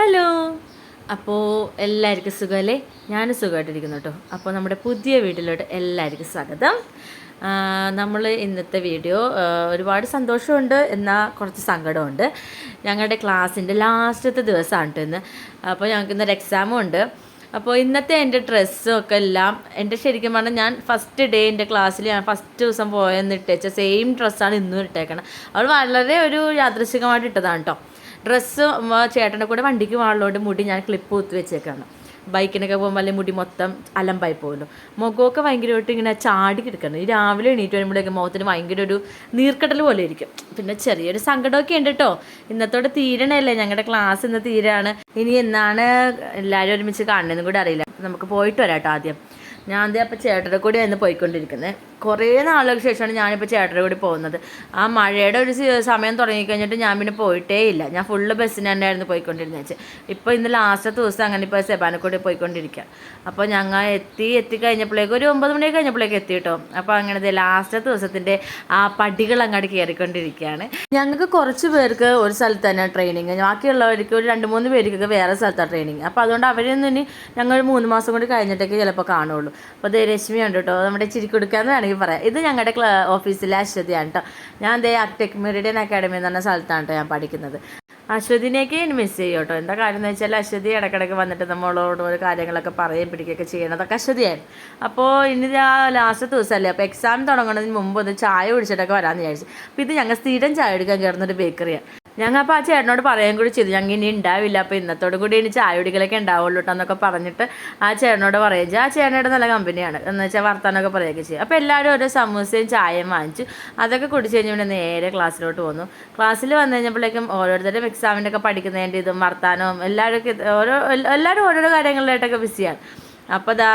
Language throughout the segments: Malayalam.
ഹലോ. അപ്പോൾ എല്ലാവർക്കും സുഖമല്ലേ ഞാനും സുഖമായിട്ടിരിക്കുന്നു കേട്ടോ അപ്പോൾ നമ്മുടെ പുതിയ വീട്ടിലോട്ട് എല്ലാവർക്കും സ്വാഗതം. നമ്മൾ ഇന്നത്തെ വീഡിയോ ഒരുപാട് സന്തോഷമുണ്ട് എന്നാൽ കുറച്ച് സങ്കടമുണ്ട്. ഞങ്ങളുടെ ക്ലാസ്സിന്റെ ലാസ്റ്റത്തെ ദിവസമാണ് ഇന്ന്. അപ്പോൾ ഞങ്ങൾക്ക് ഇന്നൊരു എക്സാമും ഉണ്ട്. അപ്പോൾ ഇന്നത്തെ എന്റെ ഡ്രസ്സും ഒക്കെ എല്ലാം എന്റെ ശരിക്കും പറഞ്ഞാൽ ഞാൻ ഫസ്റ്റ് ഡേ എന്റെ ക്ലാസ്സിൽ ഞാൻ ഫസ്റ്റ് ദിവസം പോയെന്ന് ഇട്ടേച്ച സെയിം ഡ്രസ്സാണ് ഇന്നും ഇട്ടേക്കണം. അവൾ വളരെ ഒരു യാദൃശികമായിട്ട് ഇട്ടതാണ് കേട്ടോ ഡ്രസ്സ് ചേട്ടന്റെ കൂടെ വണ്ടിക്ക് വാളിലോട്ട് മുടി ഞാൻ ക്ലിപ്പ് കുത്തി വെച്ചേക്കാണ്. ബൈക്കിനൊക്കെ പോകുമ്പോൾ അല്ലെങ്കിൽ മുടി മൊത്തം അലമ്പായി പോകുമല്ലോ മുഖമൊക്കെ ഭയങ്കരമായിട്ട് ഇങ്ങനെ ചാടി കിടക്കണം. ഈ രാവിലെ എണീറ്റ് വരുമ്പോഴേക്കും മുഖത്തിന് ഭയങ്കര ഒരു നീർക്കടൽ പോലെ ഇരിക്കും. പിന്നെ ചെറിയൊരു സങ്കടമൊക്കെ ഉണ്ട് കേട്ടോ ഇന്നത്തോടെ തീരണല്ലേ ഞങ്ങളുടെ ക്ലാസ് ഇന്ന് തീരാണ്. ഇനി എന്നാണ് എല്ലാവരും ഒരുമിച്ച് കാണണമെന്നും കൂടെ അറിയില്ല. നമുക്ക് പോയിട്ട് വരാം കേട്ടോ ആദ്യം. ഞാൻ ദേ അപ്പോൾ ചേട്ടന്റെ കൂടെ ആയിരുന്നു പോയിക്കൊണ്ടിരിക്കുന്നത്. കുറേ നാളുകൾക്ക് ശേഷമാണ് ഞാനിപ്പോൾ ചേട്ടന്റെ കൂടി പോകുന്നത്. ആ മഴയുടെ ഒരു സമയം തുടങ്ങിക്കഴിഞ്ഞിട്ട് ഞാൻ പിന്നെ പോയിട്ടേ ഇല്ല. ഞാൻ ഫുള്ള് ബസ്സിന് തന്നെയായിരുന്നു പോയിക്കൊണ്ടിരുന്നത്. വെച്ച് ഇപ്പോൾ ഇന്ന് ലാസ്റ്റത്തെ ദിവസം അങ്ങനെ ഇപ്പോൾ സെബാനക്കൂടി പോയിക്കൊണ്ടിരിക്കുക അപ്പോൾ ഞങ്ങൾ എത്തി എത്തിക്കഴിഞ്ഞപ്പോഴേക്കും ഒരു ഒമ്പത് മണിയൊക്കെ കഴിഞ്ഞപ്പോഴേക്ക് എത്തി കേട്ടോ. അപ്പോൾ അങ്ങനെ ലാസ്റ്റത്തെ ദിവസത്തിന്റെ ആ പടികൾ അങ്ങോട്ട് കയറിക്കൊണ്ടിരിക്കുകയാണ് ഞങ്ങൾക്ക് കുറച്ച് പേർക്ക് ഒരു സ്ഥലത്ത് തന്നെ ട്രെയിനിങ് ബാക്കിയുള്ളവർക്ക് ഒരു രണ്ട് മൂന്ന് പേർക്കൊക്കെ വേറെ സ്ഥലത്താണ് ട്രെയിനിങ് അപ്പോൾ അതുകൊണ്ട് അവരൊന്നും ഇനി ഞങ്ങൾ മൂന്ന് മാസം കൂടി കഴിഞ്ഞിട്ടൊക്കെ ചിലപ്പോൾ കാണുള്ളൂ. അപ്പോൾ ദേ രശ്മിയുണ്ട് കേട്ടോ നമ്മുടെ ചിരിക്കൊടുക്കാന്ന് വേണമെങ്കിൽ പറയാം. ഇത് ഞങ്ങളുടെ ക്ലാ ഓഫീസിലെ അശ്വതിയാണ് കേട്ടോ ഞാൻ ദേ അക്ടെക് മെറിഡിയൻ അക്കാഡമി എന്ന് പറഞ്ഞ സ്ഥലത്താണ് കേട്ടോ ഞാൻ പഠിക്കുന്നത്. അശ്വതിനെയൊക്കെ ഇനി മിസ് ചെയ്യും കേട്ടോ എന്താ കാര്യം എന്ന് വെച്ചാൽ അശ്വതി ഇടയ്ക്കിടയ്ക്ക് വന്നിട്ട് നമ്മളോട് ഓരോ കാര്യങ്ങളൊക്കെ പറയുകയും പിടിക്കുകയൊക്കെ ചെയ്യണതൊക്കെ അശ്വതിയായിരുന്നു. അപ്പോൾ ഇനി ആ ലാസ്റ്റ് ദിവസമല്ലേ അപ്പോൾ എക്സാം തുടങ്ങുന്നതിന് മുമ്പ് ഒന്ന് ചായ കുടിച്ചിട്ടൊക്കെ വരാമെന്ന് വിചാരിച്ചു. അപ്പോൾ ഇത് ഞങ്ങൾ സ്ഥിരം ചായ എടുക്കാൻ കയറുന്നൊരു ബേക്കറിയാണ് ഞങ്ങൾ അപ്പോൾ ആ ചേട്ടനോട് പറയാൻ കൂടി ചെയ്തു. ഞങ്ങൾ ഇനി ഉണ്ടാവില്ല അപ്പോൾ ഇന്നത്തോട് കൂടി ഇനി ചായ കുടികളൊക്കെ ഉണ്ടാവുള്ളൂ കേട്ടോ എന്നൊക്കെ പറഞ്ഞിട്ട് ആ ചേട്ടനോട് പറയുക ആ ചേട്ടനോട് നല്ല കമ്പനിയാണ്. എന്ന് വെച്ചാൽ വർത്താനമൊക്കെ പറയുകയൊക്കെ ചെയ്യും. അപ്പോൾ എല്ലാവരും ഓരോ സമൂസയും ചായയും വാങ്ങിച്ചു. അതൊക്കെ കുടിച്ച് കഴിഞ്ഞ് പിന്നെ നേരെ ക്ലാസ്സിലോട്ട് പോന്നു. ക്ലാസ്സിൽ വന്നു കഴിഞ്ഞപ്പോഴേക്കും ഓരോരുത്തരും എക്സാമിന്റെ ഒക്കെ പഠിക്കുന്നതിന്റെ ഇതും വർത്താനവും എല്ലാവരും ഓരോ എല്ലാവരും ഓരോരോ കാര്യങ്ങളിലായിട്ടൊക്കെ ബിസിയാണ് അപ്പോൾ ദാ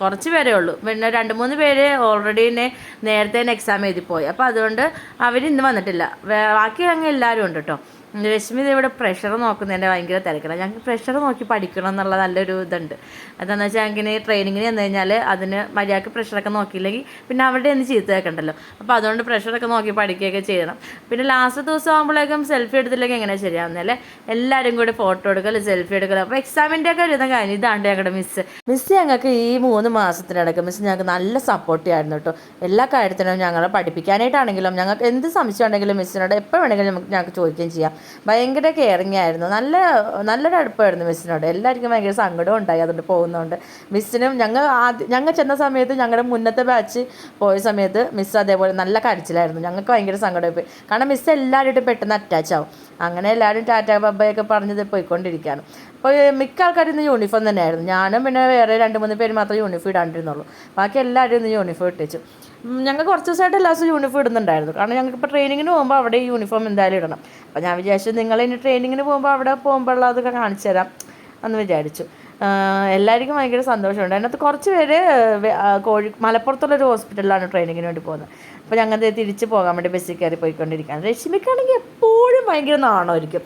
കുറച്ച് പേരേ ഉള്ളൂ. പിന്നെ രണ്ട് മൂന്ന് പേര് ഓൾറെഡി തന്നെ നേരത്തെ തന്നെ എക്സാം എഴുതി പോയി. അപ്പോൾ അതുകൊണ്ട് അവർ ഇന്ന് വന്നിട്ടില്ല ബാക്കി അങ്ങ് എല്ലാവരും ഉണ്ട് കേട്ടോ രശ്മി ഇവിടെ പ്രഷർ നോക്കുന്നതിന്റെ ഭയങ്കര തിരക്കണം ഞങ്ങൾക്ക് പ്രഷർ നോക്കി പഠിക്കണം എന്നുള്ള നല്ലൊരു ഇതുണ്ട്. അതെന്ന് വെച്ചാൽ ഞങ്ങൾക്ക് ട്രെയിനിങ്ങിന് ചെന്ന് കഴിഞ്ഞാൽ അതിന് മര്യാദയ്ക്ക് പ്രഷറൊക്കെ നോക്കിയില്ലെങ്കിൽ പിന്നെ അവിടെ ഒന്ന് ചീത്ത വെക്കണ്ടല്ലോ അപ്പോൾ അതുകൊണ്ട് പ്രഷറൊക്കെ നോക്കി പഠിക്കുകയൊക്കെ ചെയ്യണം. പിന്നെ ലാസ്റ്റ് ദിവസം ആകുമ്പോഴേക്കും സെൽഫി എടുത്തില്ലെങ്കിൽ എങ്ങനെ ശരിയാവുന്നല്ലേ എല്ലാവരും കൂടി ഫോട്ടോ എടുക്കൽ സെൽഫി എടുക്കൽ അപ്പോൾ എക്സാമിന്റെ ഒക്കെ ഒരു കാര്യം ഇതാണ്ട് ഞങ്ങളുടെ മിസ്സ് മിസ്സ് ഞങ്ങൾക്ക് ഈ മൂന്ന് മാസത്തിനിടയ്ക്ക് മിസ്സ് ഞങ്ങൾക്ക് നല്ല സപ്പോർട്ട് ചെയ്യായിരുന്നു കേട്ടോ എല്ലാ കാര്യത്തിനും ഞങ്ങളെ പഠിപ്പിക്കാനായിട്ടാണെങ്കിലും ഞങ്ങൾക്ക് എന്ത് സംശയമുണ്ടെങ്കിലും മിസ്സിനോട് എപ്പോൾ വേണമെങ്കിലും നമുക്ക് ഞങ്ങൾക്ക് ചോദിക്കുകയും ചെയ്യാം. ഭയങ്കര കെയറിങ് ആയിരുന്നു നല്ല നല്ലൊരു അടുപ്പമായിരുന്നു മിസ്സിനോട്. എല്ലാവർക്കും ഭയങ്കര സങ്കടവും ഉണ്ടായി അതുകൊണ്ട് പോകുന്നതുകൊണ്ട്. മിസ്സിനും ഞങ്ങൾ ആദ്യം ഞങ്ങൾ ചെന്ന സമയത്ത് ഞങ്ങളുടെ മുന്നത്തെ ബാച്ച് പോയ സമയത്ത് മിസ്സ് അതേപോലെ നല്ല കരച്ചിലായിരുന്നു. ഞങ്ങൾക്ക് ഭയങ്കര സങ്കടമായി കാരണം മിസ്സ് എല്ലാവരുടെയും പെട്ടെന്ന് അറ്റാച്ച് ആവും. അങ്ങനെ എല്ലാവരും ടാറ്റ ബബ്ബയൊക്കെ പറഞ്ഞത് പോയിക്കൊണ്ടിരിക്കുകയാണ്. അപ്പോൾ മിക്ക ആൾക്കാരും ഇന്ന് യൂണിഫോം തന്നെയായിരുന്നു. ഞാനും പിന്നെ വേറെ രണ്ട് മൂന്ന് പേര് മാത്രമേ യൂണിഫോം ഇടാണ്ടിരുന്നുള്ളൂ. ബാക്കി എല്ലാവരും ഇന്ന് യൂണിഫോം ഇട്ടിച്ചു. ഞങ്ങൾ കുറച്ച് ദിവസമായിട്ട് എല്ലാ ദിവസവും യൂണിഫോം ഇടുന്നുണ്ടായിരുന്നു. കാരണം ഞങ്ങൾക്ക് ഇപ്പോൾ ട്രെയിനിങ്ങിന് പോകുമ്പോൾ അവിടെ യൂണിഫോം എന്തായാലും ഇടണം. അപ്പോൾ ഞാൻ വിചാരിച്ചു നിങ്ങൾ ഇനി ട്രെയിനിങ്ങിന് പോകുമ്പോൾ അവിടെ പോകുമ്പോൾ അതൊക്കെ കാണിച്ചു തരാം എന്ന് വിചാരിച്ചു. എല്ലാവർക്കും ഭയങ്കര സന്തോഷമുണ്ട്. അതിനകത്ത് കുറച്ച് പേര് കോഴി മലപ്പുറത്തുള്ളൊരു ഹോസ്പിറ്റലിലാണ് ട്രെയിനിങ്ങിന് വേണ്ടി പോകുന്നത്. അപ്പോൾ ഞങ്ങൾ തിരിച്ച് പോകാൻ വേണ്ടി ബസ്സിൽ കയറി പോയിക്കൊണ്ടിരിക്കുകയാണ്. രശ്മിക്കാണെങ്കിൽ എപ്പോഴും ഭയങ്കര നാണമായിരിക്കും.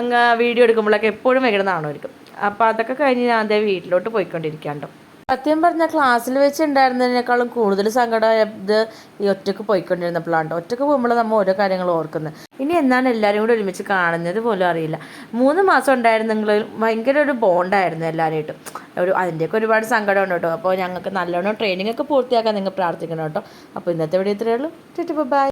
അങ്ങ് വീഡിയോ എടുക്കുമ്പോഴൊക്കെ എപ്പോഴും ഭയങ്കര നാണമായിരിക്കും. അപ്പോൾ അതൊക്കെ കഴിഞ്ഞ് ഞാൻ അതേ വീട്ടിലോട്ട് പോയിക്കൊണ്ടിരിക്കാണ്ടോ സത്യം പറഞ്ഞാൽ ക്ലാസ്സിൽ വെച്ച് ഉണ്ടായിരുന്നതിനേക്കാളും കൂടുതൽ സങ്കടമായത് ഈ ഒറ്റയ്ക്ക് പോയിക്കൊണ്ടിരുന്നപ്പോഴാണ് ഒറ്റയ്ക്ക് പോകുമ്പോൾ നമ്മൾ ഓരോ കാര്യങ്ങൾ ഓർക്കുന്നത്. ഇനി എന്നാണ് എല്ലാവരും കൂടി ഒരുമിച്ച് കാണുന്നത് പോലും അറിയില്ല. മൂന്ന് മാസം ഉണ്ടായിരുന്നെങ്കിൽ ഭയങ്കര ഒരു ബോണ്ടായിരുന്നു എല്ലാവരുമായിട്ടും ഒരു അതിന്റെയൊക്കെ ഒരുപാട് സങ്കടമുണ്ട് കേട്ടോ. അപ്പോൾ ഞങ്ങൾക്ക് നല്ലോണം ട്രെയിനിങ് ഒക്കെ പൂർത്തിയാക്കാൻ നിങ്ങൾ പ്രാർത്ഥിക്കണം കേട്ടോ. അപ്പോൾ ഇന്നത്തെ വീഡിയോ ഇത്രയേ ഉള്ളൂ. ബൈ